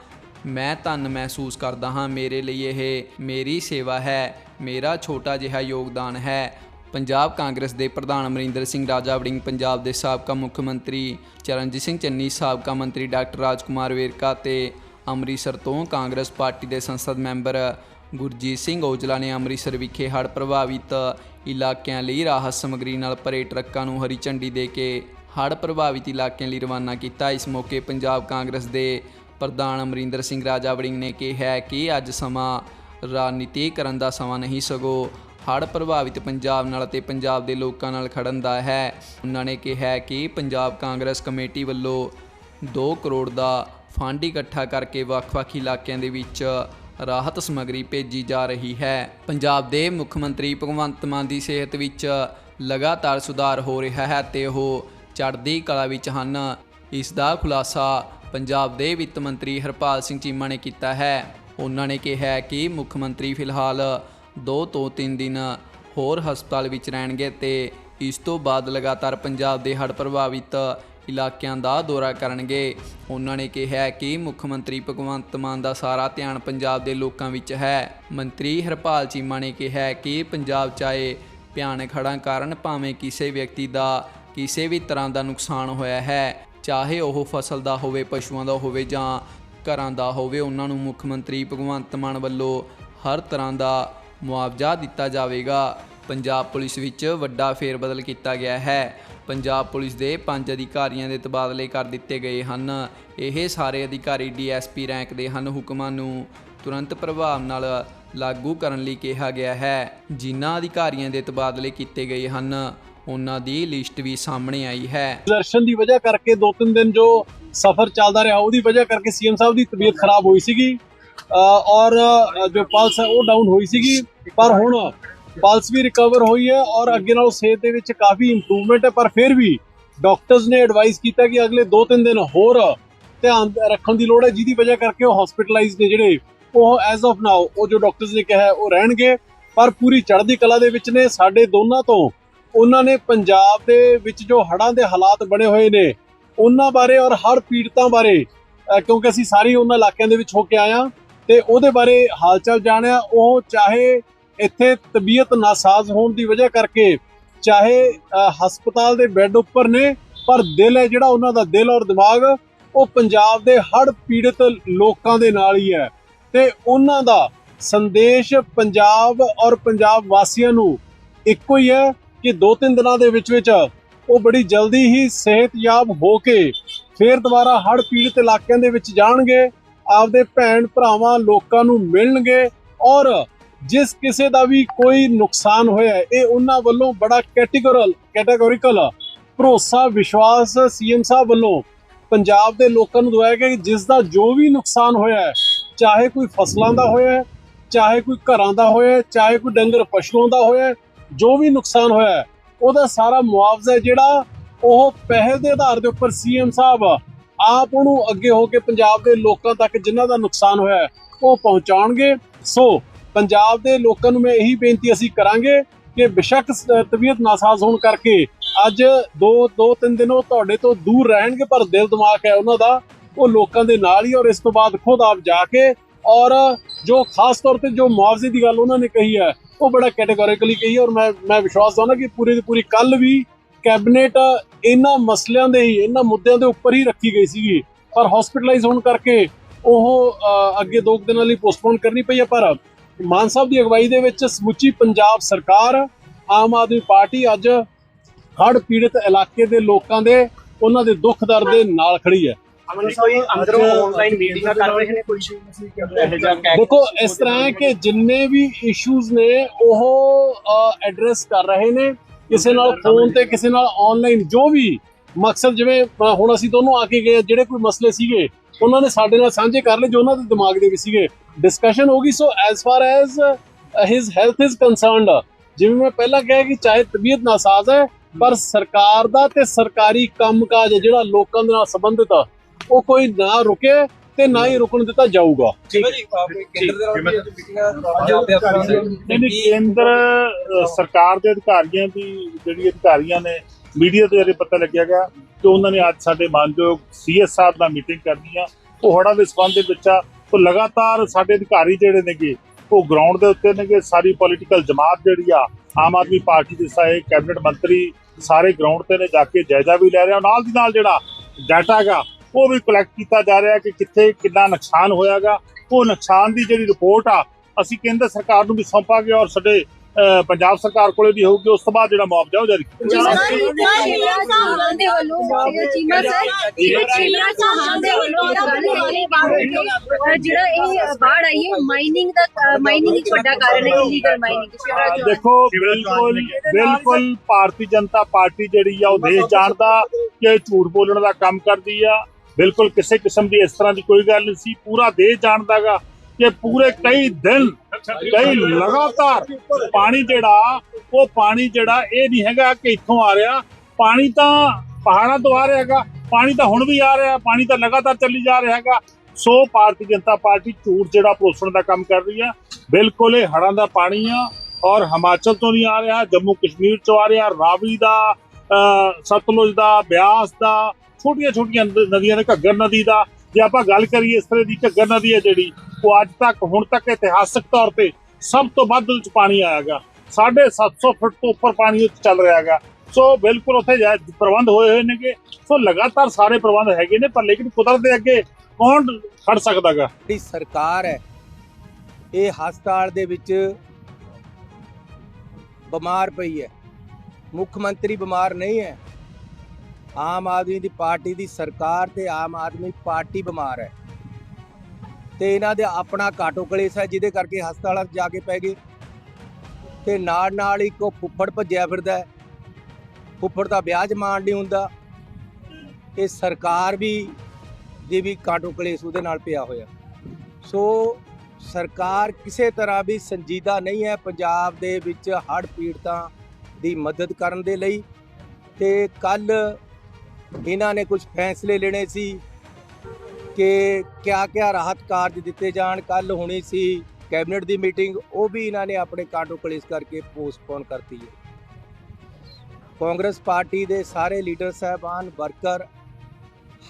ਮੈਂ ਧੰਨ ਮਹਿਸੂਸ ਕਰਦਾ ਹਾਂ। ਮੇਰੇ ਲਈ ਇਹ ਮੇਰੀ ਸੇਵਾ ਹੈ। ਮੇਰਾ ਛੋਟਾ ਜਿਹਾ ਯੋਗਦਾਨ ਹੈ। ਪੰਜਾਬ ਕਾਂਗਰਸ ਦੇ ਪ੍ਰਧਾਨ ਅਮਰਿੰਦਰ ਸਿੰਘ ਰਾਜਾ ਵੜਿੰਗ ਪੰਜਾਬ ਦੇ ਸਾਬਕਾ ਮੁੱਖ ਮੰਤਰੀ ਚਰਨਜੀਤ ਸਿੰਘ ਚੰਨੀ, ਸਾਬਕਾ ਮੰਤਰੀ ਡਾਕਟਰ ਰਾਜਕੁਮਾਰ ਵੇਰਕਾ ਤੇ ਅੰਮ੍ਰਿਤਸਰ ਤੋਂ ਕਾਂਗਰਸ ਪਾਰਟੀ ਦੇ ਸੰਸਦ ਮੈਂਬਰ ਗੁਰਜੀਤ ਸਿੰਘ ਔਜਲਾ ਨੇ ਅੰਮ੍ਰਿਤਸਰ ਵਿਖੇ ਹੜ੍ਹ ਪ੍ਰਭਾਵਿਤ ਇਲਾਕਿਆਂ ਲਈ ਰਾਹਤ ਸਮੱਗਰੀ ਨਾਲ ਭਰੇ ਟਰੱਕਾਂ ਨੂੰ ਹਰੀ ਝੰਡੀ ਦੇ ਕੇ ਹੜ੍ਹ ਪ੍ਰਭਾਵਿਤ ਇਲਾਕਿਆਂ ਲਈ ਰਵਾਨਾ ਕੀਤਾ। ਇਸ ਮੌਕੇ ਪੰਜਾਬ ਕਾਂਗਰਸ ਦੇ ਪ੍ਰਧਾਨ ਅਮਰਿੰਦਰ ਸਿੰਘ ਰਾਜਾ ਵੜਿੰਗ ਨੇ ਕਿਹਾ ਕਿ ਅੱਜ ਸਮਾਂ ਰਾਜਨੀਤੀ ਕਰਨ ਦਾ ਸਮਾਂ ਨਹੀਂ, ਸਗੋਂ ਹੜ੍ਹ ਪ੍ਰਭਾਵਿਤ ਪੰਜਾਬ ਨਾਲ ਅਤੇ ਪੰਜਾਬ ਦੇ ਲੋਕਾਂ ਨਾਲ ਖੜਨ ਦਾ ਹੈ। ਉਹਨਾਂ ਨੇ ਕਿਹਾ ਕਿ ਪੰਜਾਬ ਕਾਂਗਰਸ ਕਮੇਟੀ ਵੱਲੋਂ 2 ਕਰੋੜ ਦਾ ਫੰਡ ਇਕੱਠਾ ਕਰਕੇ ਵੱਖ-ਵੱਖ ਇਲਾਕਿਆਂ ਦੇ ਵਿੱਚ ਰਾਹਤ ਸਮੱਗਰੀ ਭੇਜੀ ਜਾ ਰਹੀ ਹੈ। ਪੰਜਾਬ ਦੇ ਮੁੱਖ ਮੰਤਰੀ ਭਗਵੰਤ ਮਾਨ ਦੀ ਸਿਹਤ ਵਿੱਚ ਲਗਾਤਾਰ ਸੁਧਾਰ ਹੋ ਰਿਹਾ ਹੈ ਤੇ ਉਹ ਚੜ੍ਹਦੀ ਕਲਾ ਵਿੱਚ ਹਨ। ਇਸ ਦਾ ਖੁਲਾਸਾ ਪੰਜਾਬ ਦੇ ਵਿੱਤ ਮੰਤਰੀ ਹਰਪਾਲ ਸਿੰਘ ਚੀਮਾ ਨੇ ਕੀਤਾ ਹੈ। ਉਹਨਾਂ ਨੇ ਕਿਹਾ ਕਿ ਮੁੱਖ ਮੰਤਰੀ ਫਿਲਹਾਲ 2 ਤੋਂ 3 ਦਿਨ ਹੋਰ ਹਸਪਤਾਲ ਵਿੱਚ ਰਹਿਣਗੇ ਤੇ ਇਸ ਤੋਂ ਬਾਅਦ ਲਗਾਤਾਰ ਪੰਜਾਬ ਦੇ ਹੜ੍ਹ ਪ੍ਰਭਾਵਿਤ ਇਲਾਕਿਆਂ ਦਾ ਦੌਰਾ ਕਰਨਗੇ। ਉਹਨਾਂ ਨੇ ਕਿਹਾ ਕਿ ਮੁੱਖ ਮੰਤਰੀ ਭਗਵੰਤ ਮਾਨ ਦਾ ਸਾਰਾ ਧਿਆਨ ਪੰਜਾਬ ਦੇ ਲੋਕਾਂ ਵਿੱਚ ਹੈ। ਮੰਤਰੀ ਹਰਪਾਲ ਚੀਮਾ ਨੇ ਕਿਹਾ ਕਿ ਪੰਜਾਬ ਚਾਹੇ ਭਿਆਨਕ ਹੜ੍ਹਾਂ ਕਾਰਨ ਭਾਵੇਂ ਕਿਸੇ ਵਿਅਕਤੀ ਦਾ ਕਿਸੇ ਵੀ ਤਰ੍ਹਾਂ ਦਾ ਨੁਕਸਾਨ ਹੋਇਆ ਹੈ, ਚਾਹੇ ਉਹ ਫਸਲ ਦਾ ਹੋਵੇ, ਪਸ਼ੂਆਂ ਦਾ ਹੋਵੇ ਜਾਂ ਘਰਾਂ ਦਾ ਹੋਵੇ, ਉਹਨਾਂ ਨੂੰ ਮੁੱਖ ਮੰਤਰੀ ਭਗਵੰਤ ਮਾਨ ਵੱਲੋਂ ਹਰ ਤਰ੍ਹਾਂ ਦਾ ਮੁਆਵਜ਼ਾ ਦਿੱਤਾ ਜਾਵੇਗਾ। ਪੰਜਾਬ ਪੁਲਿਸ ਵਿੱਚ ਵੱਡਾ ਫੇਰਬਦਲ ਕੀਤਾ ਗਿਆ ਹੈ। ਪੰਜਾਬ ਪੁਲਿਸ ਦੇ ਪੰਜ ਅਧਿਕਾਰੀਆਂ ਦੇ ਤਬਾਦਲੇ ਕਰ ਦਿੱਤੇ ਗਏ ਹਨ। ਇਹ ਸਾਰੇ ਅਧਿਕਾਰੀ ਡੀਐਸਪੀ ਰੈਂਕ ਦੇ ਹਨ ਹੁਕਮਾਂ ਨੂੰ ਤੁਰੰਤ ਪ੍ਰਭਾਵ ਨਾਲ ਲਾਗੂ ਕਰਨ ਲਈ ਕਿਹਾ ਗਿਆ ਹੈ। ਜਿਨ੍ਹਾਂ ਅਧਿਕਾਰੀਆਂ ਦੇ ਤਬਾਦਲੇ ਕੀਤੇ ਗਏ ਹਨ, ਉਹਨਾਂ ਦੀ ਲਿਸਟ ਵੀ ਸਾਹਮਣੇ ਆਈ ਹੈ। ਦਰਸ਼ਨ ਦੀ ਵਜ੍ਹਾ ਕਰਕੇ ਦੋ ਤਿੰਨ ਦਿਨ ਜੋ ਸਫ਼ਰ ਚੱਲਦਾ ਰਿਹਾ, ਉਹਦੀ ਵਜ੍ਹਾ ਕਰਕੇ ਸੀਐਮ ਸਾਹਿਬ ਦੀ ਤਬੀਅਤ ਖਰਾਬ ਹੋਈ ਸੀਗੀ। ਔਰ ਜੋ ਪਲਸ ਹੈ, ਉਹ ਡਾਊਨ ਹੋਈ ਸੀਗੀ। ਪਰ ਹੁਣ ਪਲਸ ਵੀ ਰਿਕਵਰ ਹੋਈ ਹੈ ਔਰ ਅੱਗੇ ਨਾਲੋਂ ਸਿਹਤ ਦੇ ਵਿੱਚ ਕਾਫੀ ਇੰਪਰੂਵਮੈਂਟ ਹੈ। ਪਰ ਫਿਰ ਵੀ ਡਾਕਟਰਸ ਨੇ ਐਡਵਾਈਸ ਕੀਤਾ ਕਿ ਅਗਲੇ 2-3 ਦਿਨ ਹੋਰ ਧਿਆਨ ਰੱਖਣ ਦੀ ਲੋੜ ਹੈ। ਜਿਹਦੀ ਵਜ੍ਹਾ ਕਰਕੇ ਉਹ ਹਸਪੀਟਲਾਈਜ਼ ਨੇ ਜਿਹੜੇ, ਉਹ ਐਜ਼ ਆਫ ਨਾਓ ਉਹ ਜੋ ਡਾਕਟਰਸ ਨੇ ਕਿਹਾ ਉਹ ਰਹਿਣਗੇ। ਪਰ ਪੂਰੀ ਚੜ੍ਹਦੀ ਕਲਾ ਦੇ ਵਿੱਚ ਨੇ, ਸਾਡੇ ਦੋਨਾਂ ਤੋਂ ਉਹਨਾਂ ਨੇ ਪੰਜਾਬ ਦੇ ਵਿੱਚ ਜੋ ਹੜ੍ਹਾਂ ਦੇ ਹਾਲਾਤ ਬਣੇ ਹੋਏ ਨੇ, ਉਹਨਾਂ ਬਾਰੇ ਔਰ ਹਰ ਪੀੜਤਾਂ ਬਾਰੇ ਕਿਉਂਕਿ ਅਸੀਂ ਸਾਰੇ ਉਹਨਾਂ ਇਲਾਕਿਆਂ ਦੇ ਵਿੱਚ ਹੋ ਕੇ ਆਏ ਹਾਂ। ਤੇ ਉਹਦੇ ਬਾਰੇ ਹਾਲਚਾਲ ਜਾਣਿਆ। ਉਹ ਚਾਹੇ ਇੱਥੇ ਤਬੀਅਤ ਨਾਸਾਜ਼ ਹੋਣ ਦੀ ਵਜ੍ਹਾ ਕਰਕੇ ਚਾਹੇ ਹਸਪਤਾਲ ਦੇ ਬੈੱਡ ਉੱਪਰ ਨੇ, ਪਰ ਦਿਲ ਹੈ ਜਿਹੜਾ ਉਹਨਾਂ ਦਾ ਦਿਲ ਔਰ ਦਿਮਾਗ, ਉਹ ਪੰਜਾਬ ਦੇ ਹੜ੍ਹ ਪੀੜਤ ਲੋਕਾਂ ਦੇ ਨਾਲ ਹੀ ਹੈ। ਤੇ ਉਹਨਾਂ ਦਾ ਸੰਦੇਸ਼ ਪੰਜਾਬ ਔਰ ਪੰਜਾਬ ਵਾਸੀਆਂ ਨੂੰ ਇੱਕੋ ਹੀ ਹੈ ਕਿ ਦੋ ਤਿੰਨ ਦਿਨਾਂ ਦੇ ਵਿੱਚ ਵਿੱਚ ਉਹ ਬੜੀ ਜਲਦੀ ਹੀ ਸਿਹਤਯਾਬ ਹੋ ਕੇ ਫੇਰ ਦੁਬਾਰਾ ਹੜ੍ਹ ਪੀੜਤ ਇਲਾਕਿਆਂ ਦੇ ਵਿੱਚ ਜਾਣਗੇ। ਆਪਦੇ ਭੈਣ ਭਰਾਵਾਂ ਲੋਕਾਂ ਨੂੰ ਮਿਲਣਗੇ ਔਰ ਜਿਸ ਕਿਸੇ ਦਾ ਵੀ ਕੋਈ ਨੁਕਸਾਨ ਹੋਇਆ ਇਹ ਉਹਨਾਂ ਵੱਲੋਂ ਬੜਾ ਕੈਟੇਗੋਰਲ ਕੈਟਾਗੋਰੀਕਲ ਭਰੋਸਾ, ਵਿਸ਼ਵਾਸ ਸੀਐਮ ਸਾਹਿਬ ਵੱਲੋਂ ਪੰਜਾਬ ਦੇ ਲੋਕਾਂ ਨੂੰ ਦਵਾਇਆ ਗਿਆ ਕਿ ਜਿਸ ਦਾ ਜੋ ਵੀ ਨੁਕਸਾਨ ਹੋਇਆ ਹੈ, ਚਾਹੇ ਕੋਈ ਫਸਲਾਂ ਦਾ ਹੋਇਆ ਹੈ, ਚਾਹੇ ਕੋਈ ਘਰਾਂ ਦਾ ਹੋਇਆ ਹੈ, ਚਾਹੇ ਕੋਈ ਡੰਗਰ ਪਸ਼ੂਆਂ ਦਾ ਹੋਇਆ ਹੈ, ਜੋ ਵੀ ਨੁਕਸਾਨ ਹੋਇਆ ਹੈ, ਉਹਦਾ ਸਾਰਾ ਮੁਆਵਜ਼ਾ ਜਿਹੜਾ ਉਹ ਪਹਿਲ ਦੇ ਆਧਾਰ ਦੇ ਉੱਪਰ ਸੀਐਮ ਸਾਹਿਬ ਆਪ ਉਹਨੂੰ ਅੱਗੇ ਹੋ ਕੇ ਪੰਜਾਬ ਦੇ ਲੋਕਾਂ ਤੱਕ ਜਿਨ੍ਹਾਂ ਦਾ ਨੁਕਸਾਨ ਹੋਇਆ ਉਹ ਪਹੁੰਚਾਉਣਗੇ। ਸੋ, ਪੰਜਾਬ ਦੇ ਲੋਕਾਂ ਨੂੰ ਮੈਂ ਇਹੀ ਬੇਨਤੀ ਅਸੀਂ ਕਰਾਂਗੇ ਕਿ ਬਿਸ਼ੱਕ ਤਬੀਅਤ ਨਾਸਾਜ਼ ਹੋਣ ਕਰਕੇ ਅੱਜ ਦੋ ਦੋ, ਤਿੰਨ ਦਿਨ ਉਹ ਤੁਹਾਡੇ ਤੋਂ ਦੂਰ ਰਹਿਣਗੇ, ਪਰ ਦਿਲ ਦਿਮਾਗ ਹੈ ਉਹਨਾਂ ਦਾ, ਉਹ ਲੋਕਾਂ ਦੇ ਨਾਲ ਹੀ ਔਰ ਇਸ ਤੋਂ ਬਾਅਦ ਖੁਦ ਆਪ ਜਾ ਕੇ ਔਰ ਜੋ ਖਾਸ ਤੌਰ ਤੇ ਜੋ ਮੁਆਵਜ਼ੇ ਦੀ ਗੱਲ ਉਹਨਾਂ ਨੇ ਕਹੀ ਹੈ, ਉਹ ਬੜਾ ਕੈਟਾਗੋਰੀਕਲੀ ਕਹੀ ਹੈ ਔਰ ਮੈਂ ਮੈਂ ਵਿਸ਼ਵਾਸ ਦਵਾਉਣਾ ਕਿ ਪੂਰੀ ਦੀ ਪੂਰੀ ਕੱਲ ਵੀ ਕੈਬਨਿਟ ਇਹਨਾਂ ਮਸਲਿਆਂ ਦੇ ਹੀ ਇਹਨਾਂ ਮੁੱਦਿਆਂ ਦੇ ਉੱਪਰ ਹੀ ਰੱਖੀ ਗਈ ਸੀਗੀ। ਪਰ ਹਸਪੀਟਲਾਈਜ਼ ਹੋਣ ਕਰਕੇ ਉਹ ਅੱਗੇ ਦੋ ਕੁ ਦਿਨਾਂ ਲਈ ਪੋਸਟਪੋਨ ਕਰਨੀ ਪਈ ਹੈ ਪਰ ਮਾਨ ਸਾਹਿਬ ਦੀ ਅਗਵਾਈ ਦੇ ਵਿੱਚ ਸਮੁੱਚੀ ਪੰਜਾਬ ਸਰਕਾਰ ਆਮ ਆਦਮੀ ਪਾਰਟੀ ਅੱਜ ਹੜ੍ਹ ਪੀੜਤ ਇਲਾਕੇ ਦੇ ਲੋਕਾਂ ਦੇ ਉਹਨਾਂ ਦੇ ਦੁੱਖ ਦਰਦ ਦੇ ਨਾਲ ਖੜੀ ਹੈ। ਅਮਨ ਕੋਈ ਅੰਦਰੋਂ ਆਨਲਾਈਨ ਮੀਟਿੰਗਾਂ ਕਰ ਰਹੇ ਨੇ ਕੋਈ ਇਹ ਜਿਹਾ ਕਹਿ ਦੇਖੋ ਇਸ ਤਰ੍ਹਾਂ ਹੈ ਕਿ ਜਿੰਨੇ ਵੀ ਇਸ਼ੂਜ਼ ਨੇ ਉਹ ਐਡਰੈਸ ਕਰ ਰਹੇ ਨੇ। ਕਿਸੇ ਨਾਲ ਫੋਨ ਤੇ ਕਿਸੇ ਨਾਲ ਆਨਲਾਈਨ ਜੋ ਵੀ ਮਕਸਦ ਜਿਵੇਂ ਹੁਣ ਅਸੀਂ ਦੋਨੋਂ ਆ ਕੇ ਗਏ ਜਿਹੜੇ ਕੋਈ ਮਸਲੇ ਸੀਗੇ ਉਹਨਾਂ ਨੇ ਸਾਡੇ ਨਾਲ ਸਾਂਝੇ ਕਰ ਲਏ ਜੋ ਉਹਨਾਂ ਦੇ ਦਿਮਾਗ ਦੇ ਵਿੱਚ ਸੀਗੇ। ਡਿਸਕਸ਼ਨ ਹੋ ਗਈ so as far as his health is concerned ਜਿਵੇਂ ਮੈਂ ਪਹਿਲਾਂ ਕਿਹਾ ਕਿ ਚਾਹੇ ਤਬੀਅਤ ਨਾਸਾਜ਼ ਹੈ ਪਰ ਸਰਕਾਰ ਦਾ ਤੇ ਸਰਕਾਰੀ ਕੰਮਕਾਜ ਜਿਹੜਾ ਲੋਕਾਂ ਦੇ ਨਾਲ ਸੰਬੰਧਿਤ ਆ ਉਹ ਕੋਈ ਨਾ ਰੁਕੇ ਤੇ ਨਾ ਹੀ ਰੁਕਣ ਦਿੱਤਾ ਜਾਊਗਾ। ਨਹੀਂ ਨਹੀਂ ਕੇਂਦਰ ਸਰਕਾਰ ਦੇ ਅਧਿਕਾਰੀਆਂ ਦੀ ਜਿਹੜੀ ਅਧਿਕਾਰੀਆਂ ਨੇ ਮੀਡੀਆ ਤੋਂ ਜਿਹੜੇ ਪਤਾ ਲੱਗਿਆਗਾ ਕਿ ਉਹਨਾਂ ਨੇ ਅੱਜ ਸਾਡੇ ਮਾਨਯੋਗ ਸੀਐਸ ਸਾਹਿਬ ਨਾਲ ਮੀਟਿੰਗ ਕਰਨੀ ਆ। ਉਹ ਹੜ੍ਹਾਂ ਦੇ ਸੰਬੰਧ ਦੇ ਵਿੱਚ ਆ। ਉਹ ਲਗਾਤਾਰ ਸਾਡੇ ਅਧਿਕਾਰੀ ਜਿਹੜੇ ਨੇਗੇ ਉਹ ਗਰਾਊਂਡ ਦੇ ਉੱਤੇ ਨੇਗੇ। ਸਾਰੀ ਪੋਲੀਟੀਕਲ ਜਮਾਤ ਜਿਹੜੀ ਆ ਆਮ ਆਦਮੀ ਪਾਰਟੀ ਦੇ ਸਾਰੇ ਕੈਬਨਿਟ ਮੰਤਰੀ ਸਾਰੇ ਗਰਾਊਂਡ ਤੇ ਨੇ ਜਾ ਕੇ ਜਾਇਜ਼ਾ ਵੀ ਲੈ ਰਹੇ ਆ। ਨਾਲ ਦੀ ਨਾਲ ਜਿਹੜਾ ਡਾਟਾ ਹੈਗਾ ਉਹ ਵੀ ਕਲੈਕਟ ਕੀਤਾ ਜਾ ਰਿਹਾ ਕਿ ਕਿੱਥੇ ਕਿੰਨਾ ਨੁਕਸਾਨ ਹੋਇਆਗਾ। ਉਹ ਨੁਕਸਾਨ ਦੀ ਜਿਹੜੀ ਰਿਪੋਰਟ ਆ ਅਸੀਂ ਕੇਂਦਰ ਸਰਕਾਰ ਨੂੰ ਵੀ ਸੌਂਪਾਂਗੇ ਔਰ ਸਾਡੇ ਪੰਜਾਬ ਸਰਕਾਰ ਕੋਲੇ ਵੀ ਹੋਊਗੀ। ਉਸ ਤੋਂ ਬਾਅਦ ਜਿਹੜਾ ਮੁਆਵਜ਼ਾ ਉਹ ਜਾਰੀ ਜਿਹੜਾ ਇਹ ਬਾੜ ਆਈ ਹੈ ਮਾਈਨਿੰਗ ਦਾ ਮਾਈਨਿੰਗ ਇੱਕ ਵੱਡਾ ਕਾਰਨ ਹੈ ਇਲੀਗਲ ਮਾਈਨਿੰਗ ਦੇਖੋ ਬਿਲਕੁਲ ਬਿਲਕੁਲ ਭਾਰਤੀ ਜਨਤਾ ਪਾਰਟੀ ਜਿਹੜੀ ਆ ਉਹ ਦੇਸ਼ ਜਾਣਦਾ ਕਿ ਝੂਠ ਬੋਲਣ ਦਾ ਕੰਮ ਕਰਦੀ ਆ। ਬਿਲਕੁਲ ਕਿਸੇ ਕਿਸਮ ਦੀ ਇਸ ਤਰ੍ਹਾਂ ਦੀ ਕੋਈ ਗੱਲ ਨਹੀਂ ਸੀ। ਪੂਰਾ ਦੇਸ਼ ਜਾਣਦਾਗਾ ਕਿ ਪੂਰੇ ਕਈ ਦਿਨ, ਕਈ ਲਗਾਤਾਰ ਪਾਣੀ ਜਿਹੜਾ, ਉਹ ਪਾਣੀ ਜਿਹੜਾ ਇਹ ਨਹੀਂ ਹੈਗਾ ਕਿ ਇੱਥੋਂ ਆ ਰਿਹਾ। ਪਾਣੀ ਤਾਂ ਪਹਾੜਾਂ ਤੋਂ ਆ ਰਿਹਾ ਹੈਗਾ, ਪਾਣੀ ਤਾਂ ਹੁਣ ਵੀ ਆ ਰਿਹਾ, ਪਾਣੀ ਤਾਂ ਲਗਾਤਾਰ ਚੱਲੀ ਜਾ ਰਿਹਾ ਹੈਗਾ। ਸੋ ਭਾਰਤੀ ਜਨਤਾ ਪਾਰਟੀ ਝੂਠ ਜਿਹੜਾ ਪਰੋਸਣ ਦਾ ਕੰਮ ਕਰ ਰਹੀ ਹੈ। ਬਿਲਕੁਲ ਇਹ ਹੜ੍ਹਾਂ ਦਾ ਪਾਣੀ ਆ ਔਰ ਹਿਮਾਚਲ ਤੋਂ ਨਹੀਂ ਆ ਰਿਹਾ, ਜੰਮੂ ਕਸ਼ਮੀਰ ਤੋਂ ਆ ਰਿਹਾ, ਰਾਵੀ ਦਾ ਸਤਲੁਜ ਦਾ, ਬਿਆਸ ਦਾ ਛੋਟੀਆਂ ਛੋਟੀਆਂ ਨਦੀਆਂ ਨੇ ਘੱਗਰ ਨਦੀ ਦਾ, ਜੇ ਆਪਾਂ ਗੱਲ ਕਰੀਏ ਇਸ ਤਰ੍ਹਾਂ ਦੀ ਘੱਗਰ ਨਦੀ ਹੈ ਜਿਹੜੀ, ਉਹ ਅੱਜ ਤੱਕ, ਹੁਣ ਤੱਕ ਇਤਿਹਾਸਕ ਤੌਰ ਤੇ ਸਭ ਤੋਂ ਵੱਧ ਉਹਦੇ ਚ ਪਾਣੀ ਆਇਆਗਾ। 750 ਫੁੱਟ ਤੋਂ ਉੱਪਰ ਪਾਣੀ ਉੱਥੇ ਚੱਲ ਰਿਹਾ ਹੈਗਾ ਸੋ ਬਿਲਕੁਲ ਉੱਥੇ ਜਾ- ਪ੍ਰਬੰਧ ਹੋਏ ਹੋਏ ਨੇਗੇ। ਸੋ ਲਗਾਤਾਰ ਸਾਰੇ ਪ੍ਰਬੰਧ ਹੈਗੇ ਨੇ, ਪਰ ਲੇਕਿਨ ਕੁਦਰਤ ਦੇ ਅੱਗੇ ਕੌਣ ਖੜ ਸਕਦਾਗਾ? ਜਿਹੜੀ ਸਰਕਾਰ ਹੈ, ਇਹ ਹਸਪਤਾਲ ਦੇ ਵਿੱਚ ਬਿਮਾਰ ਪਈ ਹੈ। ਮੁੱਖ ਮੰਤਰੀ ਬਿਮਾਰ ਨਹੀਂ ਹੈ। ਆਮ ਆਦਮੀ ਦੀ ਪਾਰਟੀ ਦੀ ਸਰਕਾਰ ਤੇ ਆਮ ਆਦਮੀ ਪਾਰਟੀ ਬਿਮਾਰ ਹੈ। ਤੇ ਇਹਨਾਂ ਦੇ ਆਪਣਾ ਘਾਟੋ ਕਲੇਸ਼ ਹੈ, ਜਿਹਦੇ ਕਰਕੇ ਹਸਪਤਾਲਾਂ 'ਚ ਜਾ ਕੇ ਪੈ ਗਏ। ਤੇ ਨਾਲ ਨਾਲ ਇੱਕ ਉਹ ਫੁੱਫੜ ਭੱਜਿਆ ਫਿਰਦਾ ਹੈ। ਫੁੱਫੜ ਦਾ ਵਿਆਹ ਜਮਾਨ ਨਹੀਂ ਹੁੰਦਾ। ਇਹ ਸਰਕਾਰ ਵੀ, ਦੀ ਵੀ ਕਾਟੋ ਕਲੇਸ਼ ਉਹਦੇ ਨਾਲ ਪਿਆ ਹੋਇਆ। ਸੋ ਸਰਕਾਰ ਕਿਸੇ ਤਰ੍ਹਾਂ ਵੀ ਸੰਜੀਦਾ ਨਹੀਂ ਹੈ ਪੰਜਾਬ ਦੇ ਵਿੱਚ ਹੜ੍ਹ ਪੀੜਤਾਂ ਦੀ ਮਦਦ ਕਰਨ ਦੇ ਲਈ। ਤੇ ਕੱਲ ਇਹਨਾਂ ਨੇ ਕੁਝ ਫੈਸਲੇ ਲੈਣੇ ਸੀ ਕਿ ਕਿਆ ਕਿਆ ਰਾਹਤ ਕਾਰਜ ਦਿੱਤੇ ਜਾਣ ਕੱਲ ਹੋਣੀ ਸੀ ਕੈਬਨਿਟ ਦੀ ਮੀਟਿੰਗ, ਉਹ ਵੀ ਇਹਨਾਂ ਨੇ ਆਪਣੇ ਕਾਟੋ ਕਲੇਸ਼ ਕਰਕੇ ਪੋਸਟਪੋਨ ਕਰਤੀ ਹੈ। ਕਾਂਗਰਸ ਪਾਰਟੀ ਦੇ ਸਾਰੇ ਲੀਡਰ ਸਾਹਿਬਾਨ, ਵਰਕਰ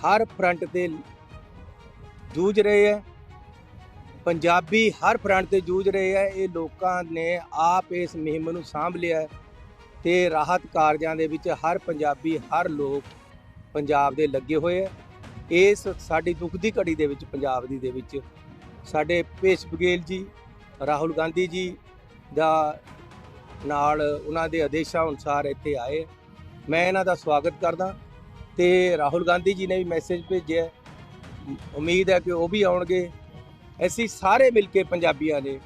ਹਰ ਫਰੰਟ ਤੇ ਜੂਝ ਰਹੇ ਹੈ। ਪੰਜਾਬੀ ਹਰ ਫਰੰਟ ਤੇ ਜੂਝ ਰਹੇ ਹੈ। ਇਹ ਲੋਕਾਂ ਨੇ ਆਪ ਇਸ ਮੁਹਿੰਮ ਨੂੰ ਸਾਂਭ ਲਿਆ ਹੈ ਤੇ ਰਾਹਤ ਕਾਰਜਾਂ ਦੇ ਵਿੱਚ ਹਰ ਪੰਜਾਬੀ, ਹਰ ਲੋਕ ਪੰਜਾਬ ਦੇ ਲੱਗੇ ਹੋਏ ਹੈ ਇਸ ਸਾਡੀ ਦੁੱਖ ਦੀ ਘੜੀ ਦੇ ਵਿੱਚ, ਪੰਜਾਬ ਦੀ ਦੇ ਵਿੱਚ ਸਾਡੇ ਪੇਸ਼ ਬਗੇਲ ਜੀ, ਰਾਹੁਲ ਗਾਂਧੀ ਜੀ ਦਾ ਨਾਲ ਉਹਨਾਂ ਦੇ ਆਦੇਸ਼ਾਂ ਅਨੁਸਾਰ ਇੱਥੇ ਆਏ ਮੈਂ ਇਹਨਾਂ ਦਾ ਸਵਾਗਤ ਕਰਦਾ ਤੇ ਰਾਹੁਲ ਗਾਂਧੀ ਜੀ ਨੇ ਵੀ ਮੈਸੇਜ ਭੇਜਿਆ। ਉਮੀਦ ਹੈ ਕਿ ਉਹ ਵੀ ਆਉਣਗੇ। ਅਸੀਂ ਸਾਰੇ ਮਿਲ ਕੇ ਪੰਜਾਬੀਆਂ ਨੇ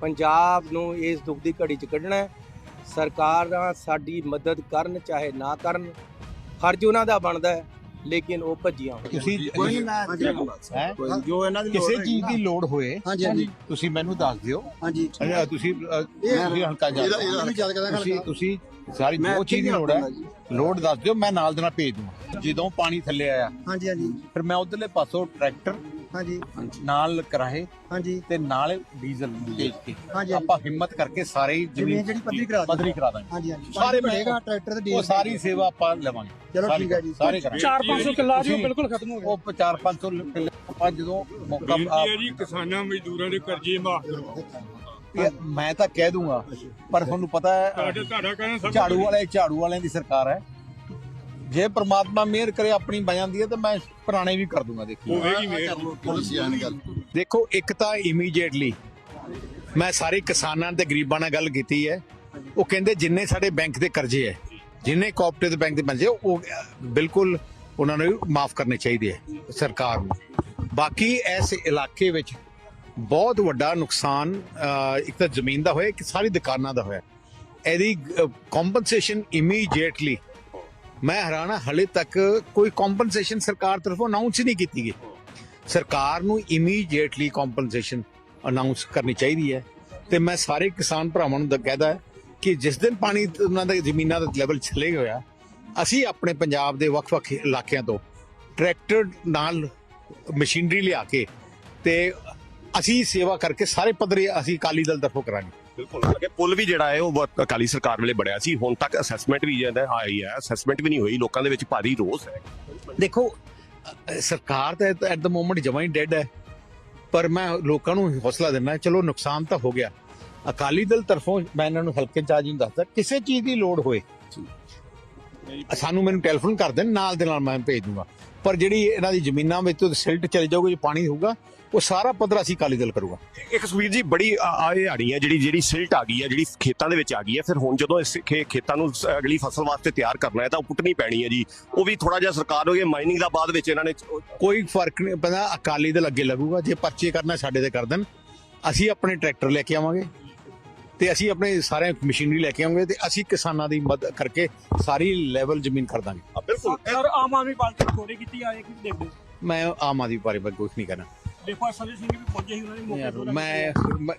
ਪੰਜਾਬ ਨੂੰ ਇਸ ਦੁੱਖ ਦੀ ਘੜੀ 'ਚ ਕੱਢਣਾ ਹੈ। ਸਰਕਾਰਾਂ ਸਾਡੀ ਮਦਦ ਕਰਨ, ਚਾਹੇ ਨਾ ਕਰਨ ਫਰਜ਼ ਉਹਨਾਂ ਦਾ ਬਣਦਾ ਹੈ ਲੇਕਿਨ ਉਹ ਭੱਜੀਆਂ ਤੁਸੀਂ ਹੈਂ? ਜੋ ਇਹਨਾਂ ਦੀ ਕਿਸੇ ਚੀਜ਼ ਦੀ ਲੋੜ ਹੋਏ ਹਾਂਜੀ ਹਾਂਜੀ। ਤੁਸੀਂ ਮੈਨੂੰ ਦੱਸ ਦਿਓ। ਹਾਂਜੀ। ਤੁਸੀਂ ਅਹ, ਤੁਸੀਂ ਹਲਕਾ ਜਾ ਇਹਦਾ ਇਹਦਾ ਵੀ ਚੱਲ ਕੇ ਤੁਸੀਂ ਤੁਸੀਂ ਸਾਰੀ ਜੋ ਚੀਜ਼ ਦੀ ਲੋੜ ਹੈ ਲੋੜ ਦੱਸ ਦਿਓ ਮੈਂ ਨਾਲ ਦੇ ਨਾਲ ਭੇਜ ਦੂੰਗਾ। ਜਦੋਂ ਪਾਣੀ ਥੱਲੇ ਆਇਆ ਹਾਂਜੀ ਹਾਂਜੀ। ਫਿਰ ਮੈਂ ਉਧਰਲੇ ਪਾਸੋਂ ਟਰੈਕਟਰ ਹਾਂਜੀ। ਨਾਲ ਕਰਾਏ ਹਾਂਜੀ। ਤੇ ਨਾਲ ਡੀਜ਼ਲ ਕੇ ਹਾਂਜੀ। ਆਪਾਂ ਹਿੰਮਤ ਕਰਕੇ ਸਾਰੇ ਹੀ ਜ਼ਮੀਨ ਜਿਹੜੀ ਪੱਧਰੀ ਕਰਾ ਦਿਓ। ਪੱਧਰੀ ਕਰਾ ਦਾਂਗੇ। ਹਾਂਜੀ ਹਾਂਜੀ। ਸਾਰੇ ਮਿਲੇਗਾ ਟਰੈਕਟਰ ਤੇ ਉਹ ਡੀਜ਼ਲ ਸਾਰੀ ਸੇਵਾ ਆਪਾਂ ਲਵਾਂਗੇ। ਚਲੋ ਸਾਰੀ- ਠੀਕ ਹੈ ਜੀ। ਸਾਰੇ ਕਰਾਂਗੇ। 4-500 ਕਿੱਲਾ ਜੀ ਉਹ ਬਿਲਕੁਲ ਖਤਮ ਹੋ ਗਿਆ। ਉਹ 4-500 ਕਿੱਲੇ ਆਪਾਂ ਜਦੋਂ ਮੌਕਾ ਬੇਨਤੀ ਹੈ ਜੀ ਕਿਸਾਨਾਂ ਮਜ਼ਦੂਰਾਂ ਦੇ ਕਰਜ਼ੇ ਮਾਫ ਕਰੋ। ਇਹ ਮੈਂ ਤਾਂ ਕਹਿ ਦੂੰਗਾ ਪਰ ਤੁਹਾਨੂੰ ਪਤਾ ਹੈ ਸਭ ਝਾੜੂ ਵਾਲੇ ਝਾੜੂ ਵਾਲਿਆਂ ਦੀ ਸਰਕਾਰ ਹੈ। ਜੇ ਪ੍ਰਮਾਤਮਾ ਮਿਹਰ ਕਰੇ ਆਪਣੀ ਬਣ ਜਾਂਦੀ ਹੈ ਤਾਂ ਮੈਂ ਪੁਰਾਣੇ ਵੀ ਕਰ ਦੂੰਗਾ ਦੇਖੀ। ਹੋਵੇਗੀ ਮੇਰ ਦੇਖੋ ਇੱਕ ਤਾਂ ਇਮੀਡੀਏਟਲੀ ਮੈਂ ਸਾਰੇ ਕਿਸਾਨਾਂ ਤੇ ਗਰੀਬਾਂ ਨਾਲ ਗੱਲ ਕੀਤੀ ਹੈ। ਉਹ ਕਹਿੰਦੇ ਜਿੰਨੇ ਸਾਡੇ ਬੈਂਕ ਦੇ ਕਰਜ਼ੇ ਹੈ ਜਿੰਨੇ ਕੋਆਪਰੇਟਿਵ ਬੈਂਕ ਦੇ ਬੰਦੇ ਉਹ ਬਿਲਕੁਲ ਉਹਨਾਂ ਨੂੰ ਮਾਫ ਕਰਨੇ ਚਾਹੀਦੇ ਹੈ ਸਰਕਾਰ ਨੂੰ। ਬਾਕੀ ਇਸ ਇਲਾਕੇ ਵਿੱਚ ਬਹੁਤ ਵੱਡਾ ਨੁਕਸਾਨ ਇੱਕ ਤਾਂ ਜ਼ਮੀਨ ਦਾ ਹੋਇਆ ਇੱਕ ਸਾਰੀ ਦੁਕਾਨਾਂ ਦਾ ਹੋਇਆ। ਇਹਦੀ ਕੰਪਨਸੇਸ਼ਨ ਇਮੀਡੀਏਟਲੀ ਮੈਂ ਹੈਰਾਨ ਹਾਂ ਹਲੇ ਤੱਕ ਕੋਈ ਕੰਪਨਸੇਸ਼ਨ ਸਰਕਾਰ ਤਰਫੋਂ ਅਨਾਉਂਸ ਹੀ ਨਹੀਂ ਕੀਤੀ ਗਈ। ਸਰਕਾਰ ਨੂੰ ਇਮੀਡੀਏਟਲੀ ਕੰਪਨਸੇਸ਼ਨ ਅਨਾਉਂਸ ਕਰਨੀ ਚਾਹੀਦੀ ਹੈ। ਤੇ ਮੈਂ ਸਾਰੇ ਕਿਸਾਨ ਭਰਾਵਾਂ ਨੂੰ ਕਹਿਦਾ ਕਿ ਜਿਸ ਦਿਨ ਪਾਣੀ ਉਹਨਾਂ ਦੇ ਜ਼ਮੀਨਾਂ ਦਾ ਲੈਵਲ ਚਲੇ ਹੋਇਆ, ਅਸੀਂ ਆਪਣੇ ਪੰਜਾਬ ਦੇ ਵੱਖ-ਵੱਖ ਇਲਾਕਿਆਂ ਤੋਂ ਟਰੈਕਟਰ ਨਾਲ ਮਸ਼ੀਨਰੀ ਲਿਆ ਕੇ ਤੇ ਅਸੀਂ ਸੇਵਾ ਕਰਕੇ ਸਾਰੇ ਪੱਧਰੇ ਅਸੀਂ ਅਕਾਲੀ ਦਲ ਤਰਫੋਂ ਕਰਾਂਗੇ। ਬਿਲਕੁਲ ਕਿ ਪੁਲ ਵੀ ਜਿਹੜਾ ਹੈ ਉਹ ਅਕਾਲੀ ਸਰਕਾਰ ਵੇਲੇ ਬਣਿਆ ਸੀ। ਹੁਣ ਤੱਕ ਅਸੈਸਮੈਂਟ ਵੀ ਜਿਹੜਾ ਆਈ ਹੈ। ਅਸੈਸਮੈਂਟ ਵੀ ਨਹੀਂ ਹੋਈ। ਲੋਕਾਂ ਦੇ ਵਿੱਚ ਭਾਰੀ ਰੋਸ ਹੈ। ਦੇਖੋ ਸਰਕਾਰ ਤਾਂ ਐਟ ਦਾ ਮੋਮੈਂਟ ਜਮਾਂ ਹੀ ਡੈਡ ਹੈ। ਪਰ ਮੈਂ ਲੋਕਾਂ ਨੂੰ ਹੌਸਲਾ ਦਿੰਦਾ ਚਲੋ ਨੁਕਸਾਨ ਤਾਂ ਹੋ ਗਿਆ। ਅਕਾਲੀ ਦਲ ਤਰਫੋਂ ਮੈਂ ਇਹਨਾਂ ਨੂੰ ਹਲਕੇ ਚਾਰਜ ਨੂੰ ਦੱਸਦਾ ਕਿਸੇ ਚੀਜ਼ ਦੀ ਲੋੜ ਹੋਏ। ਸਾਨੂੰ ਮੈਨੂੰ ਟੈਲੀਫੋਨ ਕਰ ਦੇਣ ਨਾਲ ਦੇ ਨਾਲ ਮੈਂ ਭੇਜ ਦੂੰਗਾ। ਪਰ ਜਿਹੜੀ ਇਹਨਾਂ ਦੀ ਜ਼ਮੀਨਾਂ ਵਿੱਚ ਤੋਂ ਸਿਲਟ ਚਲੇ ਜਾਊਗੀ ਜੋ ਪਾਣੀ ਹੋਊਗਾ ਉਹ ਸਾਰਾ ਪੱਧਰ ਅਸੀਂ ਅਕਾਲੀ ਦਲ ਕਰੂਗਾ। ਇੱਕ ਸੁਖਵੀਰ ਜੀ ਬੜੀ ਆਏ ਆੜੀ ਹੈ ਜਿਹੜੀ ਜਿਹੜੀ ਸਿਲਟ ਆ ਗਈ ਹੈ ਜਿਹੜੀ ਖੇਤਾਂ ਦੇ ਵਿੱਚ ਆ ਗਈ ਹੈ ਫਿਰ ਹੁਣ ਜਦੋਂ ਇਸ ਖੇਤਾਂ ਨੂੰ ਅਗਲੀ ਫਸਲ ਵਾਸਤੇ ਤਿਆਰ ਕਰਨਾ ਹੈ ਤਾਂ ਉਹ ਪੁੱਟਣੀ ਪੈਣੀ ਹੈ ਜੀ। ਉਹ ਵੀ ਥੋੜਾ ਜਿਹਾ ਸਰਕਾਰ ਹੋਏ ਮਾਈਨਿੰਗ ਦਾ ਬਾਅਦ ਵਿੱਚ ਇਹਨਾਂ ਨੇ ਕੋਈ ਫ਼ਰਕ ਨਹੀਂ ਪੈਂਦਾ ਅਕਾਲੀ ਦਲ ਅੱਗੇ ਲੱਗੂਗਾ ਜੇ ਪਰਚੇ ਕਰਨਾ ਸਾਡੇ ਤੇ ਕਰ ਦੇਣ ਅਸੀਂ ਆਪਣੇ ਟਰੈਕਟਰ ਲੈ ਕੇ ਆਵਾਂਗੇ। ਤੇ ਅਸੀਂ ਆਪਣੇ ਸਾਰੇ ਮਸ਼ੀਨਰੀ ਲੈ ਕੇ ਆਵਾਂਗੇ ਤੇ ਅਸੀਂ ਕਿਸਾਨਾਂ ਦੀ ਮਦਦ ਕਰਕੇ ਸਾਰੀ ਲੈਵਲ ਜ਼ਮੀਨ ਕਰ ਦਾਂਗੇ। ਬਿਲਕੁਲ। ਸਰ ਆਮ ਆਦਮੀ ਪਾਰਟੀ ਨੂੰ ਕੀਤੀ ਆਏ ਕਿ ਦੇਖਦੇ ਮੈਂ ਆਮ ਆਦਮੀ ਬਾਰੇ ਮੈਂ ਕੁਝ ਨਹੀਂ ਕਰਨਾ ਦੇਖੋ ਸਰਜੀਤ ਸਿੰਘ ਵੀ ਪਹੁੰਚੇ ਸੀ ਉਹਨਾਂ ਨੇ ਮੌਕੇ ਤੇ ਮੈਂ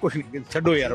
ਕੁਛ ਨਹੀਂ ਛੱਡੋ ਯਾਰ।